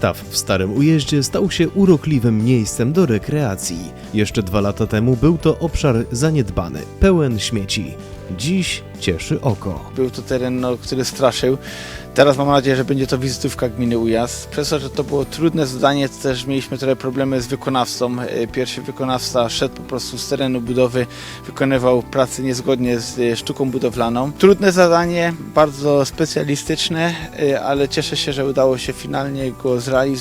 Staw w Starym Ujeździe stał się urokliwym miejscem do rekreacji. Jeszcze dwa lata temu był to obszar zaniedbany, pełen śmieci. Dziś cieszy oko. Był to teren, no, który straszył. Teraz mam nadzieję, że będzie to wizytówka gminy Ujazd. Przez to, że to było trudne zadanie, też mieliśmy trochę problemy z wykonawcą. E, Pierwszy wykonawca szedł po prostu z terenu budowy, wykonywał pracę niezgodnie z e, sztuką budowlaną. Trudne zadanie, bardzo specjalistyczne, e, ale cieszę się, że udało się finalnie go zrealizować.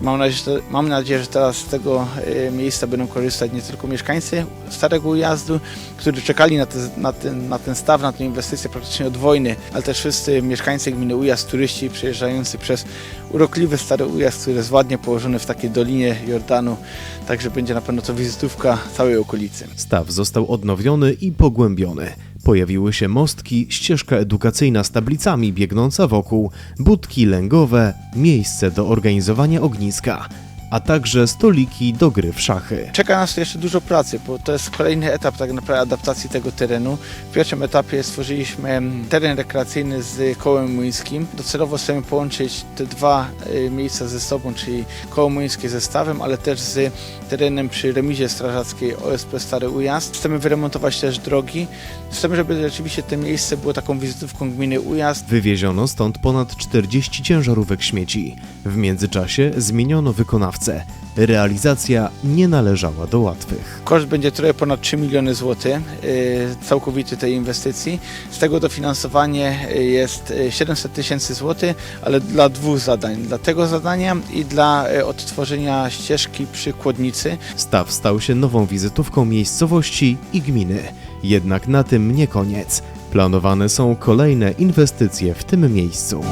Mam nadzieję, że, mam nadzieję, że teraz z tego e, miejsca będą korzystać nie tylko mieszkańcy Starego Ujazdu, którzy czekali na, te, na, ten, na ten staw, na tę inwestycję praktycznie od wojny, ale też wszyscy mieszkańcy gminy Ujazd, turyści przyjeżdżający przez urokliwy Stary Ujazd, który jest ładnie położony w takiej dolinie Jordanu, także będzie na pewno to wizytówka całej okolicy. Staw został odnowiony i pogłębiony. Pojawiły się mostki, ścieżka edukacyjna z tablicami biegnąca wokół, budki lęgowe, miejsce do organizowania ogniska, a także stoliki do gry w szachy. Czeka nas jeszcze dużo pracy, bo to jest kolejny etap tak naprawdę adaptacji tego terenu. W pierwszym etapie stworzyliśmy teren rekreacyjny z kołem młyńskim. Docelowo chcemy połączyć te dwa y, miejsca ze sobą, czyli koło młyńskie ze stawem, ale też z terenem przy remizie strażackiej OSP Stary Ujazd. Chcemy wyremontować też drogi. Chcemy, żeby rzeczywiście to miejsce było taką wizytówką gminy Ujazd. Wywieziono stąd ponad 40 ciężarówek śmieci. W międzyczasie zmieniono wykonawcę. Realizacja nie należała do łatwych. Koszt będzie trochę ponad 3 miliony złotych y, całkowity tej inwestycji. Z tego dofinansowanie y, jest y, 700 tysięcy złotych, ale dla dwóch zadań. Dla tego zadania i dla y, odtworzenia ścieżki przy Kłodnicy. Staw stał się nową wizytówką miejscowości i gminy. Jednak na tym nie koniec. Planowane są kolejne inwestycje w tym miejscu.